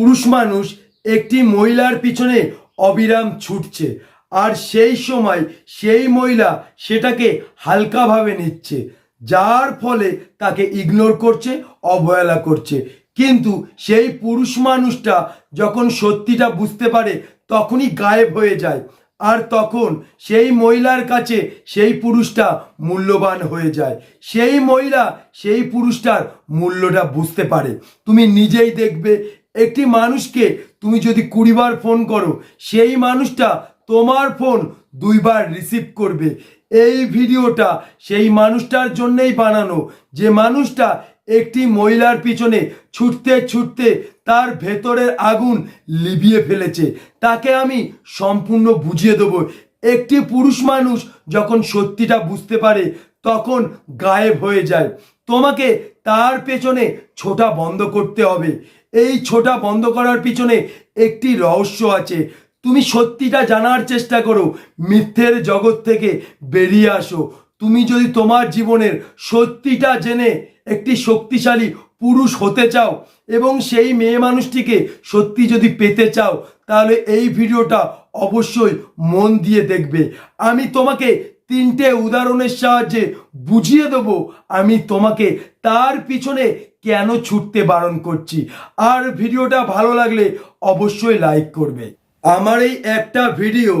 পুরুষ মানুষ একটি মহিলার পিছনে অবিরাম ছুটছে। আর সেই সময় সেই মহিলা সেটাকে হালকাভাবে নিচ্ছে, যার ফলে তাকে ইগনোর করছে, অবহেলা করছে। কিন্তু সেই পুরুষ মানুষটা যখন সত্যিটা বুঝতে পারে, তখনই গায়েব হয়ে যায়। আর তখন সেই মহিলার কাছে সেই পুরুষটা মূল্যবান হয়ে যায়। সেই মহিলা সেই পুরুষটার মূল্যটা বুঝতে পারে। তুমি নিজেই দেখবে একটি মানুষকে তুমি যদি কুড়িবার ফোন করো, সেই মানুষটা তোমার ফোন দুইবার রিসিভ করবে। এই ভিডিওটা সেই মানুষটার জন্যই বানানো। যে মানুষটা একটি মহিলার পিছনে ছুটতে ছুটতে তার ভেতরের আগুন লিবিয়ে ফেলেছে। তাকে আমি সম্পূর্ণ বুঝিয়ে দেবো। একটি পুরুষ মানুষ যখন সত্যিটা বুঝতে পারে, তখন গায়েব হয়ে যায়। তোমাকে তার পেছনে ছোটা বন্ধ করতে হবে। এই ছোটা বন্ধ করার পিছনে একটি রহস্য আছে। তুমি সত্যিটা জানার চেষ্টা করো, মিথ্যের জগৎ থেকে বেরিয়ে আসো। তুমি যদি তোমার জীবনের সত্যিটা জেনে একটি শক্তিশালী পুরুষ হতে চাও এবং সেই মেয়ে মানুষটিকে সত্যি যদি পেতে চাও, তাহলে এই ভিডিওটা অবশ্যই মন দিয়ে দেখবে। আমি তোমাকে তিনটে উদাহরণের সাহায্যে বুঝিয়ে দেবো আমি তোমাকে তার পিছনে কেন ছুটতে বারণ করছি। আর ভিডিওটা ভালো লাগলে অবশ্যই লাইক করবে। আমার এই একটা ভিডিও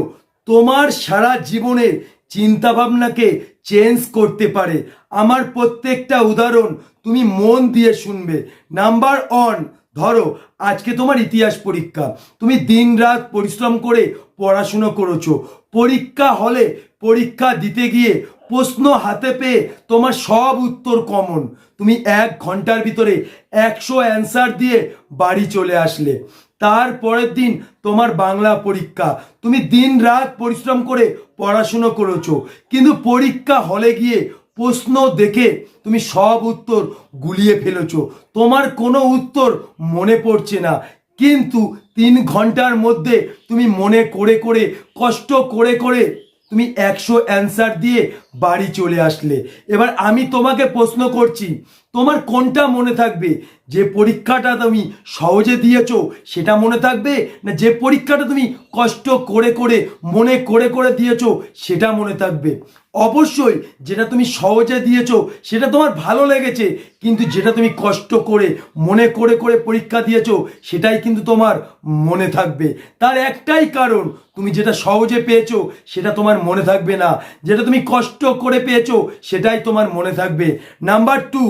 তোমার সারা জীবনের চিন্তাভাবনাকে চেঞ্জ করতে পারে। আমার প্রত্যেকটা উদাহরণ তুমি মন দিয়ে শুনবে। নাম্বার ওয়ান, ধরো আজকে তোমার ইতিহাস পরীক্ষা। তুমি দিন রাত পরিশ্রম করে পড়াশুনো করেছ। পরীক্ষা হলে পরীক্ষা দিতে গিয়ে প্রশ্ন হাতে পেয়ে তোমার সব উত্তর কমন তুমি এক ঘণ্টার ভিতরে একশো অ্যান্সার দিয়ে বাড়ি চলে আসলে। তার পরের দিন তোমার বাংলা পরীক্ষা। তুমি দিন রাত পরিশ্রম করে পড়াশুনো করেছ। কিন্তু পরীক্ষা হলে গিয়ে প্রশ্ন দেখে তুমি সব উত্তর গুলিয়ে ফেলেছো। তোমার কোনো উত্তর মনে পড়ছে না। কিন্তু তিন ঘণ্টার মধ্যে তুমি মনে করে করে, কষ্ট করে করে তুমি একশো অ্যান্সার দিয়ে বাড়ি চলে আসলে। এবার আমি তোমাকে প্রশ্ন করছি তোমার কোনটা মনে থাকবে? যে পরীক্ষাটা তুমি সহজে দিয়েছ, সেটা মনে থাকবে? না যে পরীক্ষাটা তুমি কষ্ট করে করে, মনে করে করে দিয়েছ, সেটা মনে থাকবে? অবশ্যই যেটা তুমি সহজে দিয়েছ, সেটা তোমার ভালো লেগেছে, কিন্তু যেটা তুমি কষ্ট করে, মনে করে করে পরীক্ষা দিয়েছ, সেটাই কিন্তু তোমার মনে থাকবে। তার একটাই কারণ, তুমি যেটা সহজে পেয়েছ, সেটা তোমার মনে থাকবে না। যেটা তুমি কষ্ট করে পেয়েছ, সেটাই তোমার মনে থাকবে। নাম্বার টু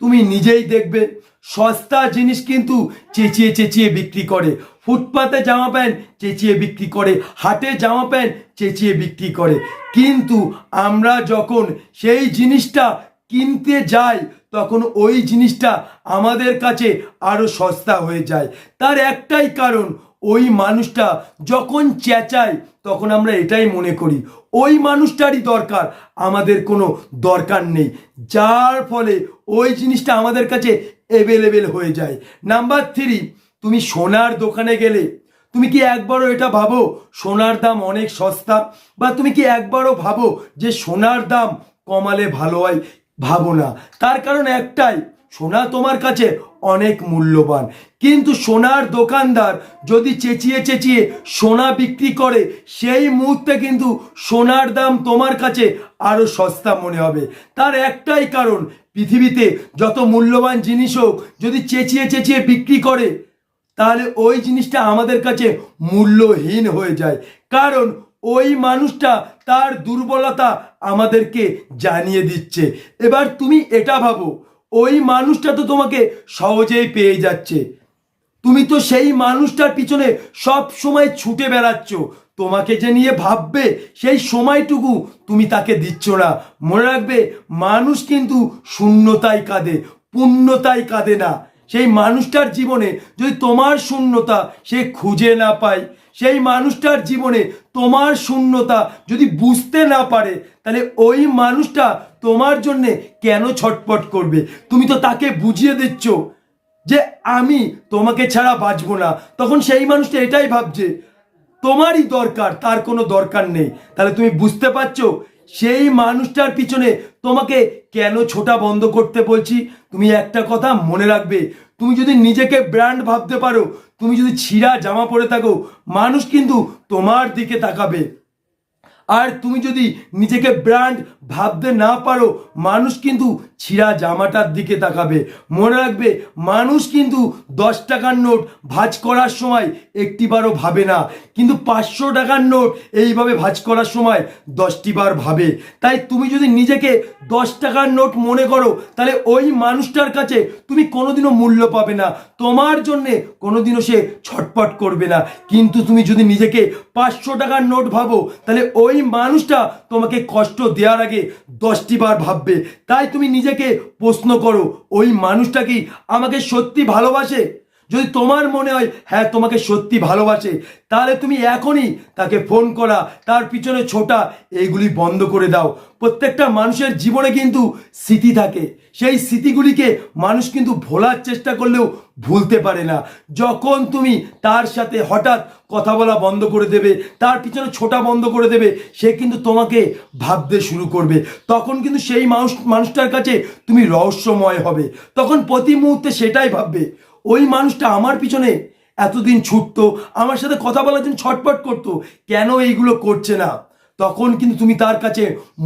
তুমি নিজেই দেখবে। সস্তা জিনিস কিন্তু চেঁচিয়ে চেঁচিয়ে বিক্রি করে। ফুটপাতে জামা প্যান্ট চেঁচিয়ে বিক্রি করে। হাটে জামা প্যান্ট চেঁচিয়ে বিক্রি করে। কিন্তু আমরা যখন সেই জিনিসটা কিনতে যাই তখন ওই জিনিসটা আমাদের কাছে আরও সস্তা হয়ে যায়। তার একটাই কারণ, ওই মানুষটা যখন চেঁচায়, তখন আমরা এটাই মনে করি, ওই মানুষটারই দরকার, আমাদের কোনো দরকার নেই। যার ফলে ওই জিনিসটা আমাদের কাছে অ্যাভেলেবেল হয়ে যায়। নাম্বার থ্রি তুমি সোনার দোকানে গেলে, তুমি কি একবারও এটা ভাবো সোনার দাম অনেক সস্তা? বা তুমি কি একবারও ভাবো যে সোনার দাম কমালে ভালো হয়? ভাবো না তার কারণ একটাই, সোনা তোমার কাছে অনেক মূল্যবান। কিন্তু সোনার দোকানদার যদি চেঁচিয়ে চেঁচিয়ে সোনা বিক্রি করে, সেই মুহূর্তে কিন্তু সোনার দাম তোমার কাছে আরও সস্তা মনে হবে। তার একটাই কারণ, পৃথিবীতে যত মূল্যবান জিনিস হোক, যদি চেঁচিয়ে চেঁচিয়ে বিক্রি করে, তাহলে ওই জিনিসটা আমাদের কাছে মূল্যহীন হয়ে যায়। কারণ ওই মানুষটা তার দুর্বলতা আমাদেরকে জানিয়ে দিচ্ছে। এবার তুমি এটা ভাবো, ওই মানুষটা তো তোমাকে সহজেই পেয়ে যাচ্ছে। তুমি তো সেই মানুষটার পিছনে সব সময় ছুটে বেড়াচ্ছ। তোমাকে যে নিয়ে ভাববে, সেই সময়টুকু তুমি তাকে দিচ্ছ না। মনে রাখবে, মানুষ কিন্তু শূন্যতাই কাঁদে, পূর্ণতায় কাঁদে না। সেই মানুষটার জীবনে যদি তোমার শূন্যতা সে খুঁজে না পায় সেই মানুষটার জীবনে তোমার শূন্যতা যদি বুঝতে না পারে, তাহলে ওই মানুষটা তোমার জন্যে কেন ছটপট করবে? তুমি তো তাকে বুঝিয়ে দিচ্ছ যে আমি তোমাকে ছাড়া বাঁচবো না। তখন সেই মানুষটা এটাই ভাবছে, তোমারই দরকার, তার কোনো দরকার নেই। তাহলে তুমি বুঝতে পারছ সেই মানুষটার পিছনে তোমাকে কেন ছোটা বন্ধ করতে বলছি? তুমি একটা কথা মনে রাখবে। তুমি যদি নিজেকে ব্র্যান্ড ভাবতে পারো, তুমি যদি ছিঁড়া জামা পরে থাকো, মানুষ কিন্তু তোমার দিকে তাকাবে। আর তুমি যদি নিজেকে ব্র্যান্ড ভাবতে না পারো, মানুষ কিন্তু ছিঁড়া জামাটার দিকে তাকাবে। মনে রাখবে, মানুষ কিন্তু দশ টাকার নোট ভাঁজ করার সময় একটিবারও ভাবে না। কিন্তু পাঁচশো টাকার নোট এইভাবে ভাঁজ করার সময় দশটি বার ভাবে। তাই তুমি যদি নিজেকে দশ টাকার নোট মনে করো, তাহলে ওই মানুষটার কাছে তুমি কোনোদিনও মূল্য পাবে না। তোমার জন্যে কোনোদিনও সে ছটপট করবে না। কিন্তু তুমি যদি নিজেকে পাঁচশো টাকার নোট ভাবো, তাহলে ওই মানুষটা তোমাকে কষ্ট দেওয়ার আগে দশটি বার ভাববে। তাই তুমি নিজেকে প্রশ্ন করো, ওই মানুষটা কি আমাকে সত্যি ভালোবাসে? যদি তোমার মনে হয় হ্যাঁ তোমাকে সত্যি ভালোবাসে, তাহলে তুমি এখনই তাকে ফোন করা, তার পিছনে ছোটা, এইগুলি বন্ধ করে দাও। প্রত্যেকটা মানুষের জীবনে কিন্তু স্মৃতি থাকে। সেই স্মৃতিগুলিকে মানুষ কিন্তু ভোলার চেষ্টা করলেও ভুলতে পারে না। যখন তুমি তার সাথে হঠাৎ কথা বলা বন্ধ করে দেবে, তার পিছনে ছোটা বন্ধ করে দেবে, সে কিন্তু তোমাকে ভাবতে শুরু করবে। তখন কিন্তু সেই মানুষ, মানুষটার কাছে তুমি রহস্যময় হবে। তখন প্রতি মুহূর্তে সেটাই ভাববে। ওই মানুষটা আমার পিছনে এতদিন ছুটতো, আমার সাথে কথা বলার জন্য ছটপট করতো। কেন এইগুলো করছে না? তখন কিন্তু তুমি তার কাছে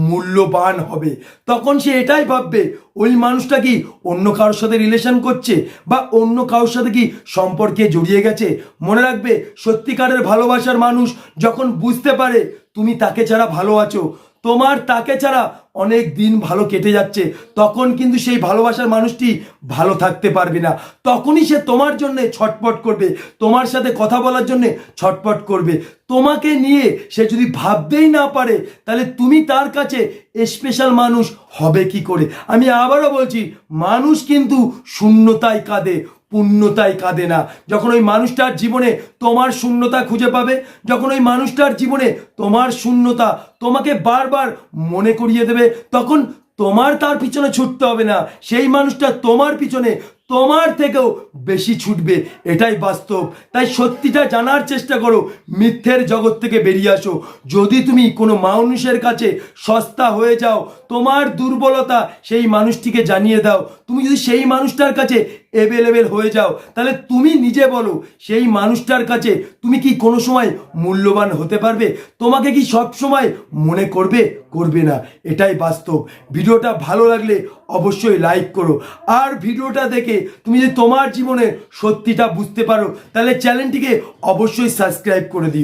মূল্যবান হবে। তখন সে এটাই ভাববে, ওই মানুষটা কি অন্য কারোর সাথে রিলেশন করছে বা অন্য কারোর সাথে কি সম্পর্কে জড়িয়ে গেছে? মনে রাখবে, সত্যিকারের ভালোবাসার মানুষ যখন বুঝতে পারে, তুমি তাকে ছাড়া ভালো আছো তোমার তাকে ছাড়া অনেক দিন ভালো কেটে যাচ্ছে। তখন কিন্তু সেই ভালোবাসার মানুষটি ভালো থাকতে পারবে না। তখনই সে তোমার জন্যে ছটপট করবে। তোমার সাথে কথা বলার জন্য ছটপট করবে। তোমাকে নিয়ে সে যদি ভাবতেই না পারে, তাহলে তুমি তার কাছে স্পেশাল মানুষ হবে কি করে? আমি আবারও বলছি, মানুষ কিন্তু শূন্যতায় কাঁদে। পূর্ণতায় কাঁদে না। যখন ওই মানুষটার জীবনে তোমার শূন্যতা খুঁজে পাবে, যখন ওই মানুষটার জীবনে তোমার শূন্যতা তোমাকে বারবার মনে করিয়ে দেবে, তখন তোমার তার পিছনে ছুটতে হবে না। সেই মানুষটা তোমার পিছনে, তোমার থেকেও বেশি ছুটবে। এটাই বাস্তব। তাই সত্যিটা জানার চেষ্টা করো, মিথ্যের জগৎ থেকে বেরিয়ে আসো। যদি তুমি কোনো মানুষের কাছে সস্তা হয়ে যাও, তোমার দুর্বলতা সেই মানুষটিকে জানিয়ে দাও। তুমি যদি সেই মানুষটার কাছে অ্যাভেলেবেল হয়ে যাও। তাহলে তুমি নিজে বলো, সেই মানুষটার কাছে তুমি কি কোনো সময় মূল্যবান হতে পারবে? তোমাকে কি সব সময় মনে করবে? করবে না। এটাই বাস্তব। ভিডিওটা ভালো লাগলে অবশ্যই লাইক করো। আর ভিডিওটা দেখে তুমি যদি তোমার জীবনে সত্যিটা বুঝতে পারো, তাহলে চ্যানেলটিকে অবশ্যই সাবস্ক্রাইব করে দিও।